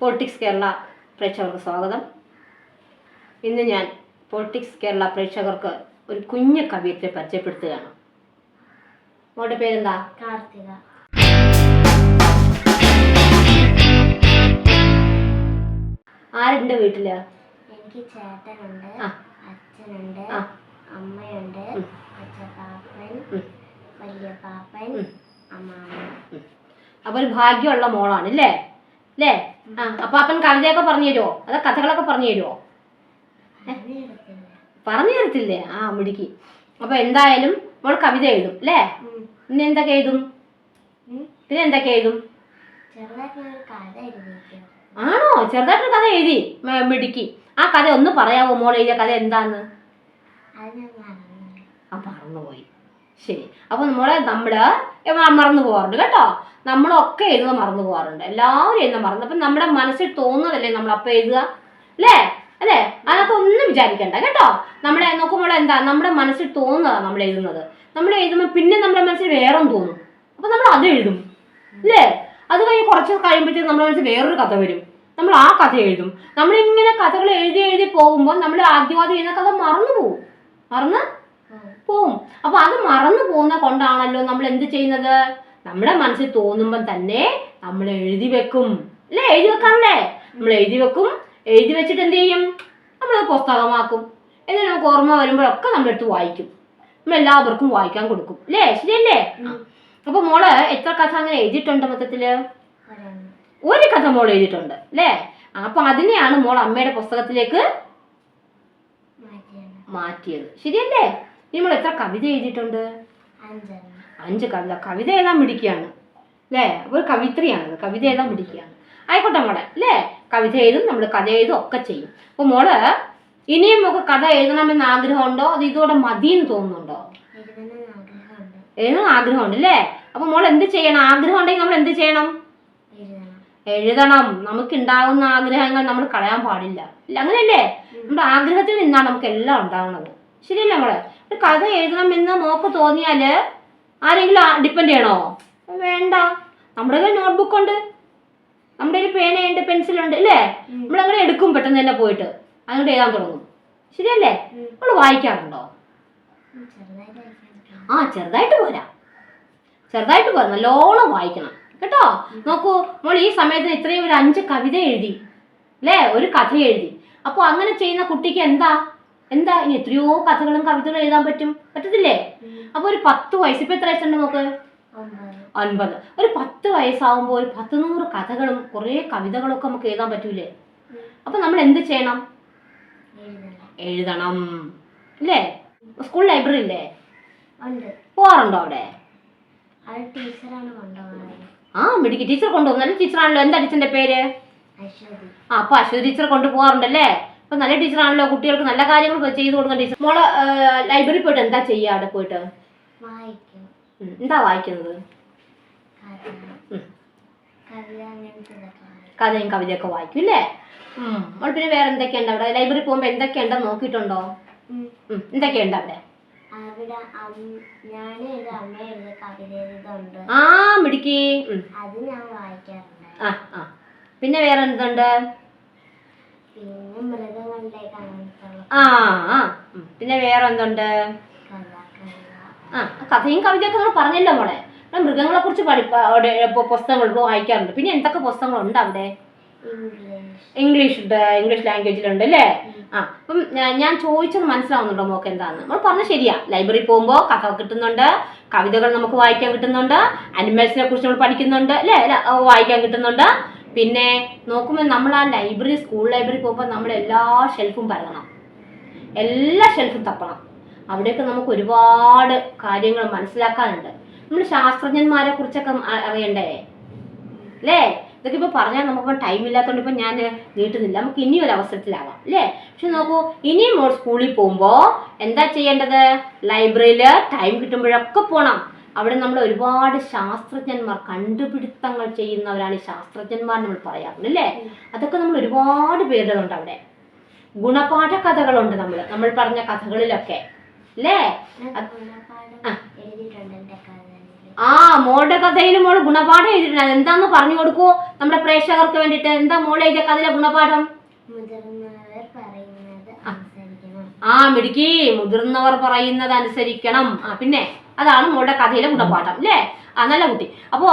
Politics Kerala പ്രേക്ഷകർക്ക് സ്വാഗതം. ഇന്ന് ഞാൻ പൊളിറ്റിക്സ് കേരള പ്രേക്ഷകർക്ക് ഒരു കുഞ്ഞു കവിയത്തെ പരിചയപ്പെടുത്തുകയാണ്. മോളുടെ പേരെന്താ? കാർത്തിക. ആരുണ്ട് വീട്ടിൽ? എനിക്ക് ചേട്ടനുണ്ട്. അച്ഛനുണ്ട്. അമ്മയുണ്ട് ഉം. വലിയ പാപ്പൻ അമ്മ അപ്പൊ ഒരു ഭാഗ്യമുള്ള മോളാണ് അല്ലേ അല്ലേ ആ അപ്പൊ അപ്പൻ കവിതയൊക്കെ പറഞ്ഞു തരുമോ അതോ കഥകളൊക്കെ പറഞ്ഞു തരുമോ പറഞ്ഞു തരത്തില്ലേ? ആ മുടിക്ക്. അപ്പൊ എന്തായാലും മോൾ കവിത എഴുതും അല്ലേ. പിന്നെ എന്തൊക്കെ എഴുതും. പിന്നെ എന്തൊക്കെ എഴുതും? ആണോ? ചെറുതായിട്ടൊരു കഥ എഴുതി മിടുക്കി. ആ കഥ ഒന്ന് പറയാവോ? മോൾ എഴുതിയ കഥ എന്താന്ന്? പോയി ആ മറന്നുപോയി. ശരി. അപ്പൊ നമ്മളെ നമ്മൾ മറന്നു പോകാറുണ്ട് കേട്ടോ. നമ്മളൊക്കെ എഴുതുന്ന മറന്നു പോകാറുണ്ട്. എല്ലാവരും എഴുതുന്ന മറന്നു. അപ്പൊ നമ്മുടെ മനസ്സിൽ തോന്നുന്നതല്ലേ നമ്മൾ അപ്പൊ എഴുതുക? അല്ലേ? അല്ലേ? അതിനകത്ത് ഒന്നും വിചാരിക്കണ്ട കേട്ടോ. നമ്മളെ നോക്കുമ്പോൾ എന്താ? നമ്മുടെ മനസ്സിൽ തോന്നുന്നതാണ് നമ്മൾ എഴുതുന്നത്. നമ്മൾ എഴുതുമ്പോൾ പിന്നെ നമ്മുടെ മനസ്സിൽ വേറെ തോന്നും. അപ്പൊ നമ്മൾ അത് എഴുതും. അല്ലേ? അത് കഴിഞ്ഞ് കുറച്ച് കഴിയുമ്പോഴത്തേക്ക് നമ്മുടെ മനസ്സിൽ വേറൊരു കഥ വരും. നമ്മൾ ആ കഥ എഴുതും. നമ്മളിങ്ങനെ കഥകൾ എഴുതി എഴുതി പോകുമ്പോൾ നമ്മൾ ആദ്യവാദം എഴുതുന്ന കഥ മറന്നു പോകും മറന്ന്. പോവും. അപ്പൊ അത് മറന്നു പോകുന്ന കൊണ്ടാണല്ലോ നമ്മൾ എന്ത് ചെയ്യുന്നത്? നമ്മുടെ മനസ്സിൽ തോന്നുമ്പം തന്നെ നമ്മൾ എഴുതി വെക്കും. അല്ലേ? എഴുതി വെക്കാറില്ലേ? നമ്മൾ എഴുതി വെക്കും. എഴുതി വെച്ചിട്ട് എന്ത് ചെയ്യും? നമ്മളത് പുസ്തകമാക്കും. എന്നിട്ട് നമുക്ക് ഓർമ്മ വരുമ്പോഴൊക്കെ നമ്മളെടുത്ത് വായിക്കും. നമ്മൾ എല്ലാവർക്കും വായിക്കാൻ കൊടുക്കും. അല്ലേ? ശരിയല്ലേ. അപ്പൊ മോൾ എത്ര കഥ അങ്ങനെ എഴുതിയിട്ടുണ്ട് മൊത്തത്തിൽ ഒരു കഥ മോൾ എഴുതിയിട്ടുണ്ട്. അല്ലേ? അപ്പൊ അതിനെയാണ് മോൾ അമ്മയുടെ പുസ്തകത്തിലേക്ക് മാറ്റിയത്. ശരിയല്ലേ? ഇനി മോൾ എത്ര കവിത എഴുതിയിട്ടുണ്ട്? അഞ്ച് കവിത. കവിത എഴുതാൻ പിടിക്കുകയാണ് അല്ലേ ഒരു കവിത്രിയാണത്. കവിത എഴുതാൻ പിടിക്കുകയാണ് ആയിക്കോട്ടെ മോളെ. അല്ലേ കവിത എഴുതും നമ്മൾ കഥ എഴുതും ഒക്കെ ചെയ്യും. അപ്പോൾ മോൾ ഇനിയും നമുക്ക് കഥ എഴുതണമെന്ന് ആഗ്രഹമുണ്ടോ? അത് ഇതോടെ മതിയെന്ന് തോന്നുന്നുണ്ടോ? എഴുതണം ആഗ്രഹമുണ്ട് അല്ലേ അപ്പോൾ മോൾ എന്ത് ചെയ്യണം? ആഗ്രഹം ഉണ്ടെങ്കിൽ നമ്മൾ എന്ത് ചെയ്യണം? എഴുതണം. നമുക്ക് ഉണ്ടാകുന്ന ആഗ്രഹങ്ങൾ നമ്മൾ കളയാൻ പാടില്ല. അങ്ങനെയല്ലേ? നമ്മുടെ ആഗ്രഹത്തിൽ നിന്നാണ് നമുക്ക് എല്ലാം ഉണ്ടാകുന്നത് ശരിയല്ലേ നമ്മളെ ഒരു കഥ എഴുതണമെന്ന് മോക്ക് തോന്നിയാൽ ആരെങ്കിലും ഡിപ്പെൻഡ് ചെയ്യണോ? വേണ്ട. നമ്മുടെ കയ്യിൽ നോട്ട്ബുക്ക് ഉണ്ട്. നമ്മുടെ ഒരു പേനയുണ്ട് പെൻസിലുണ്ട് അല്ലേ നമ്മളങ്ങനെ എടുക്കും പെട്ടെന്ന് തന്നെ പോയിട്ട്. അങ്ങോട്ട് എഴുതാൻ തുടങ്ങും. ശരിയല്ലേ. നമ്മൾ വായിക്കാറുണ്ടോ? ആ ചെറുതായിട്ട് പോരാ. ചെറുതായിട്ട് പോരാ. നല്ലോണം വായിക്കണം. കേട്ടോ? നോക്കൂ നമ്മൾ ഈ സമയത്തിന് ഇത്രയും ഒരു അഞ്ച് കവിത എഴുതി. അല്ലേ ഒരു കഥ എഴുതി. അപ്പോൾ അങ്ങനെ ചെയ്യുന്ന കുട്ടിക്ക് എന്താ? എന്താ ഇനി എത്രയോ കഥകളും കവിതകളും എഴുതാൻ പറ്റും? പറ്റത്തില്ലേ? അപ്പൊ ഒരു പത്ത് വയസ്സ് ഇപ്പൊ എത്ര വയസ്സുണ്ട് നോക്ക് അൻപത്. ഒരു പത്ത് വയസ്സാവുമ്പോൾ ഒരു പത്ത് നൂറ് കഥകളും കുറേ കവിതകളും ഒക്കെ നമുക്ക് എഴുതാൻ പറ്റൂലേ? അപ്പൊ നമ്മൾ എന്ത് ചെയ്യണം? എഴുതണം. അല്ലേ സ്കൂൾ ലൈബ്രറി ഇല്ലേ? പോവാറുണ്ടോ അവിടെ? ആ മെഡിക്കൽ ടീച്ചർ കൊണ്ടുപോകും. നല്ല ടീച്ചറാണല്ലോ. എന്താ ടീച്ചറിന്റെ പേര്? ആ അപ്പൊ അശ്വതി ടീച്ചർ കൊണ്ടുപോകാറുണ്ടല്ലേ? അപ്പൊ നല്ല ടീച്ചറാണല്ലോ കുട്ടികൾക്ക് നല്ല കാര്യങ്ങൾ ചെയ്തു കൊടുക്കുന്ന ടീച്ചർ മോൾ ലൈബ്രറി പോയിട്ട് എന്താ ചെയ്യുക അവിടെ പോയിട്ട്? എന്താ വായിക്കുന്നത്? കഥയും കവിതയൊക്കെ വായിക്കും അല്ലേ മോൾ പിന്നെ വേറെ എന്തൊക്കെയുണ്ട് അവിടെ? ലൈബ്രറി പോകുമ്പോൾ എന്തൊക്കെയുണ്ടെന്ന് നോക്കിയിട്ടുണ്ടോ? എന്തൊക്കെയുണ്ട് അവിടെ? ആ മിടുക്കി. അത് ഞാൻ വായിക്കാറുണ്ട്. ആ ആ. പിന്നെ വേറെ എന്തുണ്ട്? ആ ആ. പിന്നെ വേറെ എന്തുണ്ട് ആ കഥയും കവിതയൊക്കെ നമ്മൾ പറഞ്ഞല്ലോ മോളെ. മൃഗങ്ങളെ കുറിച്ച് പഠിപ്പ പുസ്തകങ്ങൾ വായിക്കാറുണ്ട്. പിന്നെ എന്തൊക്കെ പുസ്തകങ്ങളുണ്ട് അവിടെ? ഇംഗ്ലീഷ്. ഇംഗ്ലീഷ് ഉണ്ട് ഇംഗ്ലീഷ് ലാംഗ്വേജിലുണ്ട് അല്ലേ? ആ അപ്പം ഞാൻ- ഞാൻ ചോദിച്ചത് മനസ്സിലാവുന്നുണ്ടോ മോക്ക് എന്താന്ന്? നമ്മൾ പറഞ്ഞ ശരിയാ. ലൈബ്രറി പോകുമ്പോൾ കഥ കിട്ടുന്നുണ്ട് കവിതകൾ നമുക്ക് വായിക്കാൻ കിട്ടുന്നുണ്ട് അനിമൽസിനെ കുറിച്ച് നമ്മൾ പഠിക്കുന്നുണ്ട് അല്ലേ വായിക്കാൻ കിട്ടുന്നുണ്ട്. പിന്നെ നോക്കുമ്പോൾ നമ്മൾ ആ ലൈബ്രറി സ്കൂൾ ലൈബ്രറി പോകുമ്പോൾ നമ്മൾ എല്ലാ ഷെൽഫും പരതണം എല്ലാ ഷെൽഫും തപ്പണം. അവിടെയൊക്കെ നമുക്ക് ഒരുപാട് കാര്യങ്ങൾ മനസ്സിലാക്കാനുണ്ട്. നമ്മൾ ശാസ്ത്രജ്ഞന്മാരെ കുറിച്ചൊക്കെ അറിയണ്ടേ? അല്ലേ ഇതൊക്കെ ഇപ്പൊ പറഞ്ഞാൽ നമുക്ക് ടൈം ഇല്ലാത്തതുകൊണ്ട് ഇപ്പൊ ഞാൻ നീട്ടുന്നില്ല. നമുക്ക് ഇനി ഒരു അവസരത്തിലാവാം അല്ലേ പക്ഷെ നോക്കൂ ഇനിയും സ്കൂളിൽ പോകുമ്പോൾ എന്താ ചെയ്യേണ്ടത്? ലൈബ്രറിയിൽ ടൈം കിട്ടുമ്പോഴൊക്കെ പോകണം അവിടെ നമ്മൾ ഒരുപാട് ശാസ്ത്രജ്ഞന്മാർ കണ്ടുപിടുത്തങ്ങൾ ചെയ്യുന്നവരാണ് ഈ ശാസ്ത്രജ്ഞന്മാർ നമ്മൾ പറയാറുണ്ട് അല്ലേ? അതൊക്കെ നമ്മൾ ഒരുപാട് പേരുകളുണ്ട് അവിടെ. ഗുണപാഠ കഥകളുണ്ട് നമ്മൾ. നമ്മൾ പറഞ്ഞ കഥകളിലൊക്കെ. അല്ലേ? ആ. മോളുടെ കഥയിൽ മോൾ ഗുണപാഠം എഴുതിയിട്ടുണ്ട്. എന്താന്ന് പറഞ്ഞു കൊടുക്കൂ നമ്മുടെ പ്രേക്ഷകർക്ക് വേണ്ടിയിട്ട്. എന്താ മോൾ എഴുതിയ കഥയിലെ ഗുണപാഠം? ആ മിടുക്കി. മുതിർന്നവർ പറയുന്നത് അനുസരിക്കണം. ആ പിന്നെ? അതാണ് മോളുടെ കഥയിലെ ഗുണപാഠം അല്ലേ? ആ നല്ല കുട്ടി. അപ്പോ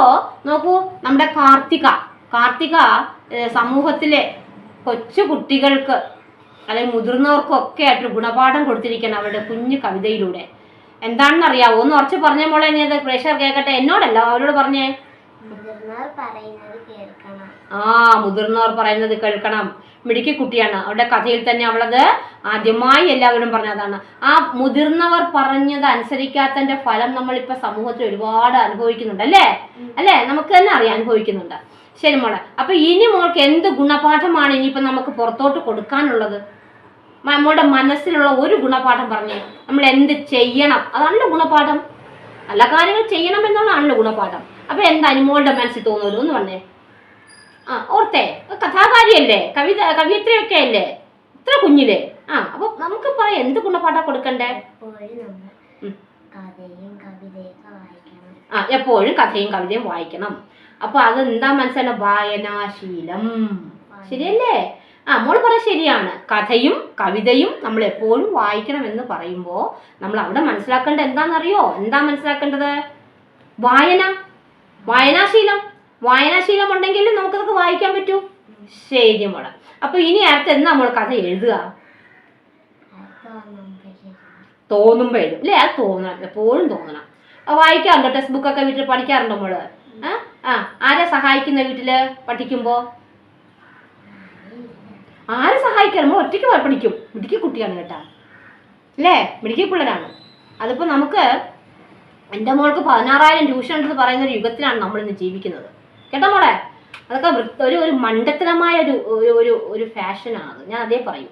നോക്കൂ നമ്മുടെ കാർത്തിക. കാർത്തിക സമൂഹത്തിലെ കൊച്ചു കുട്ടികൾക്ക് അല്ലെങ്കിൽ മുതിർന്നവർക്കൊക്കെ ആയിട്ട് ഗുണപാഠം കൊടുത്തിരിക്കണം അവരുടെ കുഞ്ഞു കവിതയിലൂടെ. എന്താണെന്ന് അറിയാവോ ഒന്ന് ഉറച്ചു പറഞ്ഞ മോളെ നീ അത് പ്രേക്ഷകർ കേൾക്കട്ടെ. എന്നോടല്ല അവരോട് പറഞ്ഞേ. ആ മുതിർന്നവർ പറയുന്നത് കേൾക്കണം. മിടുക്കി കുട്ടിയാണ് അവരുടെ കഥയിൽ തന്നെ അവളത് ആദ്യമായി എല്ലാവരും പറഞ്ഞതാണ്. ആ മുതിർന്നവർ പറഞ്ഞത് അനുസരിക്കാത്തതിന്റെ ഫലം നമ്മളിപ്പോ സമൂഹത്തിൽ ഒരുപാട് അനുഭവിക്കുന്നുണ്ട് അല്ലേ? അല്ലേ? നമുക്ക് തന്നെ അറിയാം അനുഭവിക്കുന്നുണ്ട്. ശരി മോളെ. അപ്പൊ ഇനി മോൾക്ക് എന്ത് ഗുണപാഠമാണ് ഇനിയിപ്പോ നമുക്ക് പുറത്തോട്ട് കൊടുക്കാനുള്ളത്? മോളുടെ മനസ്സിലുള്ള ഒരു ഗുണപാഠം പറഞ്ഞു. നമ്മൾ എന്ത് ചെയ്യണം? അതാണല്ലോ ഗുണപാഠം. നല്ല കാര്യങ്ങൾ ചെയ്യണം എന്നുള്ളതാണല്ലോ ഗുണപാഠം. അപ്പൊ എന്താ മോളുടെ മനസ്സിൽ തോന്നുന്നു എന്ന് പറഞ്ഞേ? ആ ഓർത്തേ കഥാകാരിയല്ലേ? കവിത കവിയത്രയൊക്കെ അല്ലേ ഇത്ര കുഞ്ഞിലെ. ആ അപ്പൊ നമുക്ക് പറയാം എന്ത് ഗുണപാഠ കൊടുക്കണ്ടേ? ആ എപ്പോഴും കഥയും കവിതയും വായിക്കണം. അപ്പൊ അത് എന്താ മനസ്സിലായ വായനാശീലം ശരിയല്ലേ? ആ മോൾ പറ ശരിയാണ്. കഥയും കവിതയും നമ്മൾ എപ്പോഴും വായിക്കണം എന്ന് പറയുമ്പോൾ നമ്മൾ അവിടെ മനസ്സിലാക്കേണ്ടത് എന്താണെന്നറിയോ? എന്താ മനസ്സിലാക്കേണ്ടത്? വായന. വായനാശീലം. വായനാശീലം ഉണ്ടെങ്കിൽ നമുക്കതൊക്കെ വായിക്കാൻ പറ്റൂ? ശരി മോളെ. അപ്പൊ ഇനി അടുത്ത് എന്നാ നമ്മൾ കഥ എഴുതുക? തോന്നുമ്പോൾ എഴുതും. അല്ലേ അത് തോന്നണം. എപ്പോഴും തോന്നണം. വായിക്കാറുണ്ടോ? ടെക്സ്റ്റ് ബുക്കൊക്കെ വീട്ടിൽ പഠിക്കാറുണ്ടോ മോൾ? ആ? ആരാ സഹായിക്കുന്ന വീട്ടിൽ പഠിക്കുമ്പോ? ആരെ സഹായിക്കാൻ നമ്മൾ ഒറ്റയ്ക്ക് പഠിക്കും. മിടുക്കി കുട്ടിയാണ് കേട്ടാ. അല്ലേ മിടുക്കി പിള്ളേരാണ്. അതിപ്പോൾ നമുക്ക് എന്റെ മോൾക്ക് പതിനാറായിരം ട്യൂഷൻ ഉണ്ടെന്ന് പറയുന്ന ഒരു യുഗത്തിലാണ് നമ്മൾ ഇന്ന് ജീവിക്കുന്നത്. കേട്ടോ മോളെ? അതൊക്കെ ഒരു ഒരു മണ്ടത്തരമായ ഒരു ഒരു ഒരു ഫാഷനാണ് ഞാൻ അതേ പറയും.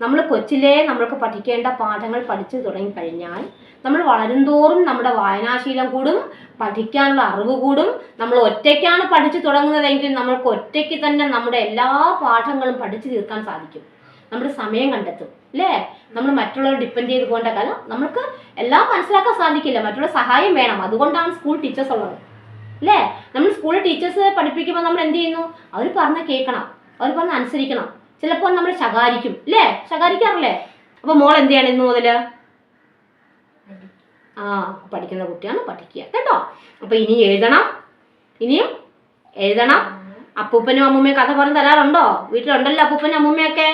നമ്മൾ കൊച്ചിലേ നമ്മൾക്ക് പഠിക്കേണ്ട പാഠങ്ങൾ പഠിച്ചു തുടങ്ങിക്കഴിഞ്ഞാൽ നമ്മൾ വളരുംതോറും നമ്മുടെ വായനാശീലം കൂടും പഠിക്കാനുള്ള അറിവ് കൂടും. നമ്മൾ ഒറ്റയ്ക്കാണ് പഠിച്ചു തുടങ്ങുന്നതെങ്കിൽ നമ്മൾക്ക് ഒറ്റയ്ക്ക് തന്നെ നമ്മുടെ എല്ലാ പാഠങ്ങളും പഠിച്ചു തീർക്കാൻ സാധിക്കും. നമ്മുടെ സമയം കണ്ടെത്തും. അല്ലേ? നമ്മൾ മറ്റുള്ളവർ ഡിപ്പെൻഡ് ചെയ്ത് പോകേണ്ട കാലം നമുക്ക് എല്ലാം മനസ്സിലാക്കാൻ സാധിക്കില്ല. മറ്റുള്ള സഹായം വേണം. അതുകൊണ്ടാണ് സ്കൂൾ ടീച്ചേഴ്സ് ഉള്ളത്. അല്ലേ നമ്മൾ സ്കൂളിൽ ടീച്ചേഴ്സ് പഠിപ്പിക്കുമ്പോൾ നമ്മൾ എന്ത് ചെയ്യുന്നു? അവർ പറഞ്ഞ കേൾക്കണം. അവർ പറഞ്ഞ അനുസരിക്കണം. ചിലപ്പോൾ നമ്മൾ ശകാരിക്കും. അല്ലേ ശകാരിക്കാറില്ലേ? അപ്പോൾ മോൾ എന്ത് ചെയ്യണം ഇന്ന് മുതൽ ആ പഠിക്കുന്ന കുട്ടിയാണ് പഠിക്കുക. കേട്ടോ? അപ്പോൾ ഇനി എഴുതണം. ഇനിയും എഴുതണം. അപ്പൂപ്പനും അമ്മൂമ്മയും കഥ പറഞ്ഞ് തരാറുണ്ടോ? വീട്ടിലുണ്ടല്ലോ അപ്പൂപ്പനും അമ്മൂമ്മയൊക്കെ?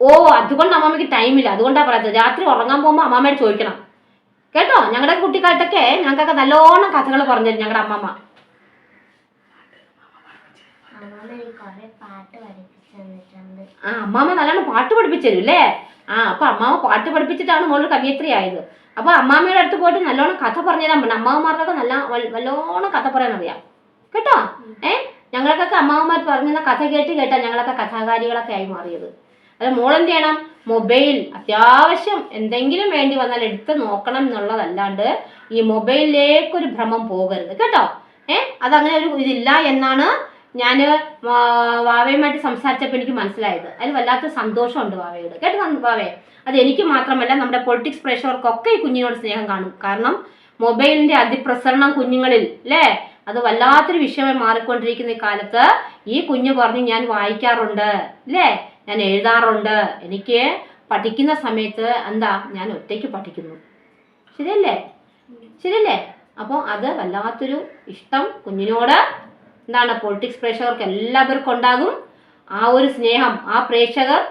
ഓ അതുകൊണ്ട് അമ്മമ്മയ്ക്ക് ടൈമില്ല അതുകൊണ്ടാണ് പറയുന്നത് രാത്രി ഉറങ്ങാൻ പോകുമ്പോൾ അമ്മമ്മയോട് ചോദിക്കണം. കേട്ടോ? ഞങ്ങളുടെ കുട്ടിക്കാലത്തൊക്കെ ഞങ്ങൾക്കൊക്കെ നല്ലോണം കഥകൾ പറഞ്ഞു തരും ഞങ്ങളുടെ അമ്മമ്മ. ആ അമ്മാമ്മ നല്ലോണം പാട്ട് പഠിപ്പിച്ചു അല്ലേ ആ അപ്പൊ അമ്മാമ്മ പാട്ട് പഠിപ്പിച്ചിട്ടാണ് മോളൊരു കവിയത്രി ആയത്. അപ്പൊ അമ്മാമ്മയുടെ അടുത്ത് പോയിട്ട് നല്ലോണം കഥ പറഞ്ഞു തരാൻ പറ്റും അമ്മാവന്മാർക്കൊക്കെ നല്ല നല്ലോണം കഥ പറയാൻ അറിയാം കേട്ടോ? ഏ? ഞങ്ങൾക്കൊക്കെ അമ്മാവന്മാർ പറഞ്ഞ കഥ കേട്ട് കേട്ടാ ഞങ്ങളൊക്കെ കഥാകാരികളൊക്കെ ആയി മാറിയത്. അത് മോളെന്ത് ചെയ്യണം? മൊബൈൽ. അത്യാവശ്യം എന്തെങ്കിലും വേണ്ടി വന്നാൽ എടുത്ത് നോക്കണം എന്നുള്ളതല്ലാണ്ട് ഈ മൊബൈലിലേക്കൊരു ഭ്രമം പോകരുത്. കേട്ടോ? ഏ? അതങ്ങനെ ഒരു ഇതില്ല എന്നാണ് ഞാൻ വാവയുമായിട്ട് സംസാരിച്ചപ്പോൾ എനിക്ക് മനസ്സിലായത്. അതിൽ വല്ലാത്ത സന്തോഷമുണ്ട് വാവയോട്. കേട്ടോ വാവയെ വാവേ? അത് എനിക്ക് മാത്രമല്ല നമ്മുടെ പൊളിറ്റിക്സ് പ്രേക്ഷകർക്കൊക്കെ ഈ കുഞ്ഞിനോട് സ്നേഹം കാണും. കാരണം മൊബൈലിന്റെ അതിപ്രസരണം കുഞ്ഞുങ്ങളിൽ അല്ലേ അത് വല്ലാത്തൊരു വിഷയമായി മാറിക്കൊണ്ടിരിക്കുന്ന ഈ കാലത്ത് ഈ കുഞ്ഞ് പറഞ്ഞ് ഞാൻ വായിക്കാറുണ്ട് അല്ലേ ഞാൻ എഴുതാറുണ്ട്. എനിക്ക് പഠിക്കുന്ന സമയത്ത് എന്താ ഞാൻ ഒറ്റയ്ക്ക് പഠിക്കുന്നു. ശരിയല്ലേ? ശരിയല്ലേ? അപ്പോൾ അത് വല്ലാത്തൊരു ഇഷ്ടം കുഞ്ഞിനോട്. എന്താണ് പൊളിറ്റിക്സ് പ്രേക്ഷകർക്ക് എല്ലാവർക്കും ഉണ്ടാകും. ആ ഒരു സ്നേഹം ആ പ്രേക്ഷകർ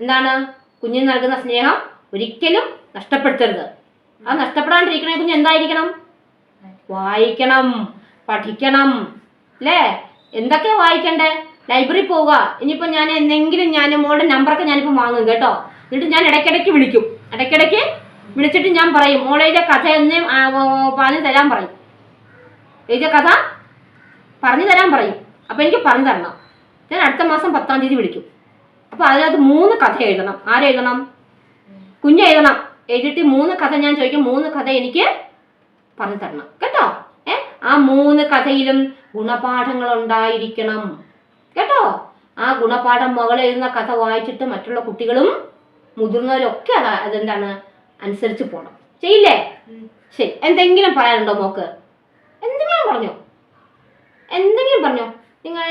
എന്താണ് കുഞ്ഞിന് നൽകുന്ന സ്നേഹം ഒരിക്കലും നഷ്ടപ്പെടുത്തരുത്. അത് നഷ്ടപ്പെടാണ്ടിരിക്കണേ കുഞ്ഞ് എന്തായിരിക്കണം? വായിക്കണം പഠിക്കണം. അല്ലേ? എന്തൊക്കെ വായിക്കണ്ടേ? ലൈബ്രറി പോവുക. ഇനിയിപ്പോൾ ഞാൻ എന്തെങ്കിലും ഞാൻ മോളുടെ നമ്പറൊക്കെ ഞാനിപ്പോൾ വാങ്ങും കേട്ടോ. എന്നിട്ട് ഞാൻ ഇടയ്ക്കിടയ്ക്ക് വിളിക്കും. ഇടയ്ക്കിടയ്ക്ക് വിളിച്ചിട്ട് ഞാൻ പറയും മോളെ കഥ എന്ന് പറഞ്ഞു തരാൻ പറയും. എഴുതിയ കഥ പറഞ്ഞു തരാൻ പറയും. അപ്പോൾ എനിക്ക് പറഞ്ഞു തരണം. ഞാൻ അടുത്ത മാസം പത്താം തീയതി വിളിക്കും. അപ്പോൾ അതിനകത്ത് മൂന്ന് കഥ എഴുതണം. ആരെഴുതണം കുഞ്ഞ് എഴുതണം. എഴുതിയിട്ട് മൂന്ന് കഥ ഞാൻ ചോദിക്കും. മൂന്ന് കഥ എനിക്ക് പറഞ്ഞു തരണം. കേട്ടോ? ഏ? ആ മൂന്ന് കഥയിലും ഗുണപാഠങ്ങൾ ഉണ്ടായിരിക്കണം കേട്ടോ? ആ ഗുണപാഠം മകൾ എഴുതുന്ന കഥ വായിച്ചിട്ട് മറ്റുള്ള കുട്ടികളും മുതിർന്നവരും ഒക്കെ അത് അതെന്താണ്? അനുസരിച്ച് പോകണം ചെയ്യില്ലേ? ശരി. എന്തെങ്കിലും പറയാനുണ്ടോ മോക്ക്? എന്തെങ്കിലും പറഞ്ഞോ? എന്തെങ്കിലും പറഞ്ഞോ? നിങ്ങൾ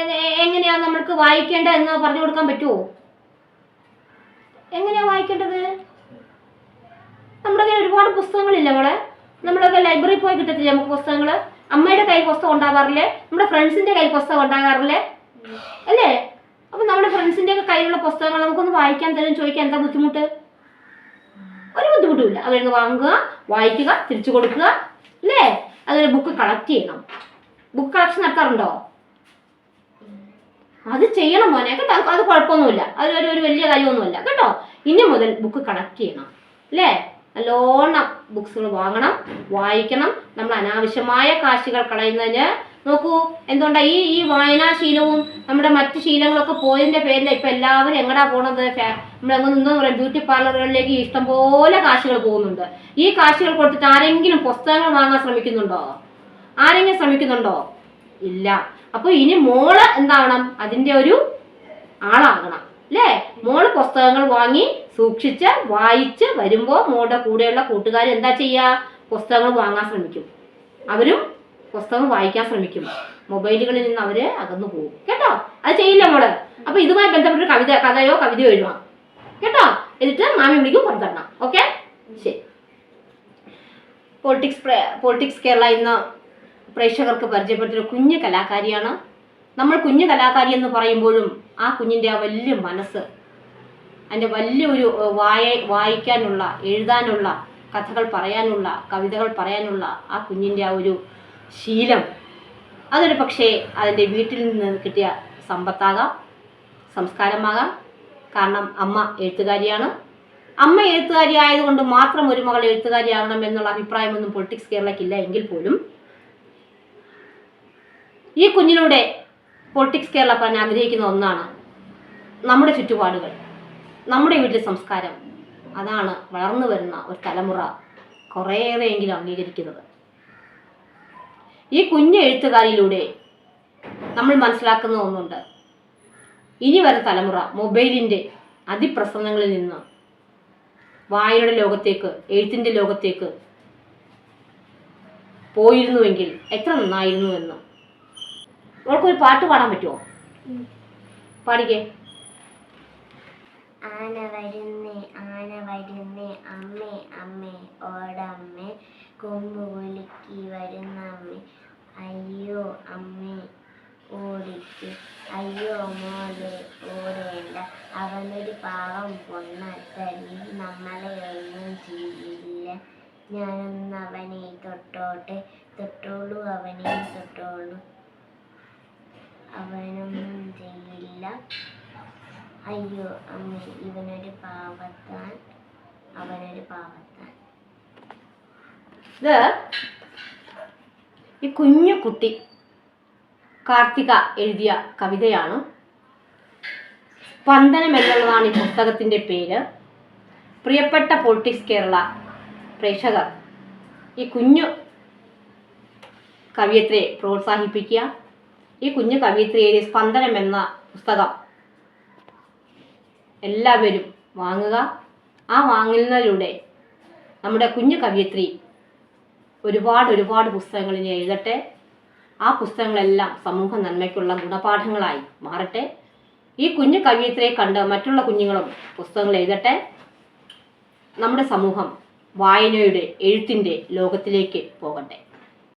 എങ്ങനെയാ നമ്മൾക്ക് വായിക്കേണ്ടത് എന്ന് പറഞ്ഞു കൊടുക്കാൻ പറ്റുമോ എങ്ങനെയാ വായിക്കേണ്ടത്? നമ്മുടെ കയ്യിൽ ഒരുപാട് പുസ്തകങ്ങളില്ല മോളെ? നമ്മളൊക്കെ ലൈബ്രറി പോയി കിട്ടത്തില്ലേ നമുക്ക് പുസ്തകങ്ങൾ അമ്മയുടെ കൈ പുസ്തകം ഉണ്ടാകാറില്ലേ നമ്മുടെ ഫ്രണ്ട്സിന്റെ കൈ പുസ്തകം ഉണ്ടാകാറില്ലേ? അല്ലേ? അപ്പൊ നമ്മുടെ ഫ്രണ്ട്സിന്റെ ഒക്കെ കയ്യിലുള്ള പുസ്തകങ്ങൾ നമുക്കൊന്ന് വായിക്കാൻ തരും ചോദിക്കാൻ എന്താ ബുദ്ധിമുട്ട്? ഒരു ബുദ്ധിമുട്ടുമില്ല. അവരിന്ന് വാങ്ങുക വായിക്കുക തിരിച്ചു കൊടുക്കുക അല്ലേ? അതൊരു ബുക്ക് കളക്ട് ചെയ്യണം. ബുക്ക് കളക്ഷൻ നടത്താറുണ്ടോ? അത് ചെയ്യണം മോനെ കേട്ടോ. അത് കുഴപ്പമൊന്നുമില്ല. അത് ഒരു ഒരു വലിയ കാര്യമൊന്നുമില്ല കേട്ടോ. ഇനി മുതൽ ബുക്ക് കളക്ട് ചെയ്യണം അല്ലേ? നല്ലോണം ബുക്സുകൾ വാങ്ങണം വായിക്കണം. നമ്മൾ അനാവശ്യമായ കാശികൾ കളയുന്നതിന് നോക്കൂ എന്തുകൊണ്ടാ ഈ ഈ വായനാശീലവും നമ്മുടെ മറ്റു ശീലങ്ങളൊക്കെ പോയതിന്റെ പേരിൽ ഇപ്പൊ എല്ലാവരും എങ്ങടാ പോണത്? നമ്മളെങ്ങനെ എന്താ പറയാം ബ്യൂട്ടി പാർലറുകളിലേക്ക് ഇഷ്ടംപോലെ കാശുകൾ പോകുന്നുണ്ട്. ഈ കാശുകൾ കൊടുത്തിട്ട് ആരെങ്കിലും പുസ്തകങ്ങൾ വാങ്ങാൻ ശ്രമിക്കുന്നുണ്ടോ? ആരെങ്കിലും ശ്രമിക്കുന്നുണ്ടോ? ഇല്ല. അപ്പൊ ഇനി മോൾ എന്താവണം? അതിന്റെ ഒരു ആളാകണം. അല്ലേ മോൾ പുസ്തകങ്ങൾ വാങ്ങി സൂക്ഷിച്ച് വായിച്ച് വരുമ്പോൾ മോളുടെ കൂടെയുള്ള കൂട്ടുകാർ എന്താ ചെയ്യുക പുസ്തകങ്ങൾ വാങ്ങാൻ ശ്രമിക്കും. അവരും പുസ്തകം വായിക്കാൻ ശ്രമിക്കും. മൊബൈലുകളിൽ നിന്ന് അവർ അകന്നു പോകും. കേട്ടോ? അത് ചെയ്യില്ല മോൾ. അപ്പൊ ഇതുമായി ബന്ധപ്പെട്ട കവിത കഥയോ കവിതയോ എഴുതാം. കേട്ടോ? എന്നിട്ട് മാമി വിളിക്കും പുറത്തിടണം ഓക്കെ? ശരി. പൊളിറ്റിക്സ് പൊളിറ്റിക്സ് കേരള ഇന്ന് പ്രേക്ഷകർക്ക് പരിചയപ്പെടുത്തിയ ഒരു കുഞ്ഞു കലാകാരിയാണ്. നമ്മൾ കുഞ്ഞു കലാകാരി എന്ന് പറയുമ്പോഴും ആ കുഞ്ഞിന്റെ ആ വലിയ മനസ്സ് അതിന്റെ വലിയൊരു വായ വായിക്കാനുള്ള എഴുതാനുള്ള കഥകൾ പറയാനുള്ള കവിതകൾ പറയാനുള്ള ആ കുഞ്ഞിന്റെ ആ ഒരു ശീലം. അതൊരു പക്ഷേ അതിന്റെ വീട്ടിൽ നിന്ന് കിട്ടിയ സമ്പത്താകാം സംസ്കാരമാകാം. കാരണം അമ്മ എഴുത്തുകാരിയാണ്. അമ്മ എഴുത്തുകാരി ആയതുകൊണ്ട് മാത്രം ഒരു മകൾ എഴുത്തുകാരിയാകണം എന്നുള്ള അഭിപ്രായമൊന്നും പൊളിറ്റിക്സ് കേരളക്കില്ല എങ്കിൽ പോലും. ഈ കുഞ്ഞിലൂടെ പൊളിറ്റിക്സ് കേരള പറഞ്ഞ് ആഗ്രഹിക്കുന്ന ഒന്നാണ് നമ്മുടെ ചുറ്റുപാടുകൾ നമ്മുടെ വീട്ടിലെ സംസ്കാരം. അതാണ് വളർന്നു വരുന്ന ഒരു തലമുറ കുറേയേറെയെങ്കിലും അംഗീകരിക്കുന്നത്. ഈ കുഞ്ഞു എഴുത്തുകാരിലൂടെ നമ്മൾ മനസ്സിലാക്കുന്ന ഒന്നുണ്ട്. ഇനി വരുന്ന തലമുറ മൊബൈലിന്റെ അതിപ്രസംഗങ്ങളിൽ നിന്ന് വായനയുടെ ലോകത്തേക്ക് എഴുത്തിന്റെ ലോകത്തേക്ക് പോയിരുന്നുവെങ്കിൽ എത്ര നന്നായിരുന്നു എന്ന്. അവൾക്കൊരു പാട്ട് പാടാൻ പറ്റുമോ പാടിക്കേ. ആന വരുന്നേ ആന വരുന്നേ അമ്മേ അമ്മേ ഓടമ്മേ കൊമ്പ് കുലുക്കി വരുന്ന അമ്മേ അയ്യോ അമ്മേ ഓടിക്ക് അയ്യോ മോളെ ഓടേണ്ട അവനൊരു പാവം പൊണ്ണത്തല്ലി നമ്മളെ ഒന്നും ചെയ്യില്ല ഞാനൊന്ന് അവനെ തൊട്ടോട്ടെ തൊട്ടോളൂ അവനെ തൊട്ടോളൂ അവനൊന്നും ചെയ്യില്ല അയ്യോ അമ്മ ഇവനൊരു പാപത്താൻ അവനൊരു പാപത്താൻ ഇത് ഈ കുഞ്ഞു കുട്ടി കാർത്തിക എഴുതിയ കവിതയാണ്. സ്പന്ദനം എന്നുള്ളതാണ് ഈ പുസ്തകത്തിന്റെ പേര്. പ്രിയപ്പെട്ട പൊളിറ്റിക്സ് കേരള പ്രേക്ഷകർ ഈ കുഞ്ഞു കവിയത്രിയെ പ്രോത്സാഹിപ്പിക്കുക. ഈ കുഞ്ഞു കവിയത്രി സ്പന്ദനം എന്ന പുസ്തകം എല്ലാവരും വാങ്ങുക. ആ വാങ്ങുന്നതിലൂടെ നമ്മുടെ കുഞ്ഞു കവിയത്രി ഒരുപാട് ഒരുപാട് പുസ്തകങ്ങൾ ഇനി എഴുതട്ടെ. ആ പുസ്തകങ്ങളെല്ലാം സമൂഹ നന്മയ്ക്കുള്ള ഗുണപാഠങ്ങളായി മാറട്ടെ. ഈ കുഞ്ഞു കവിയത്രിയെ കണ്ട് മറ്റുള്ള കുഞ്ഞുങ്ങളും പുസ്തകങ്ങൾ എഴുതട്ടെ. നമ്മുടെ സമൂഹം വായനയുടെ എഴുത്തിന്റെ ലോകത്തിലേക്ക് പോകട്ടെ.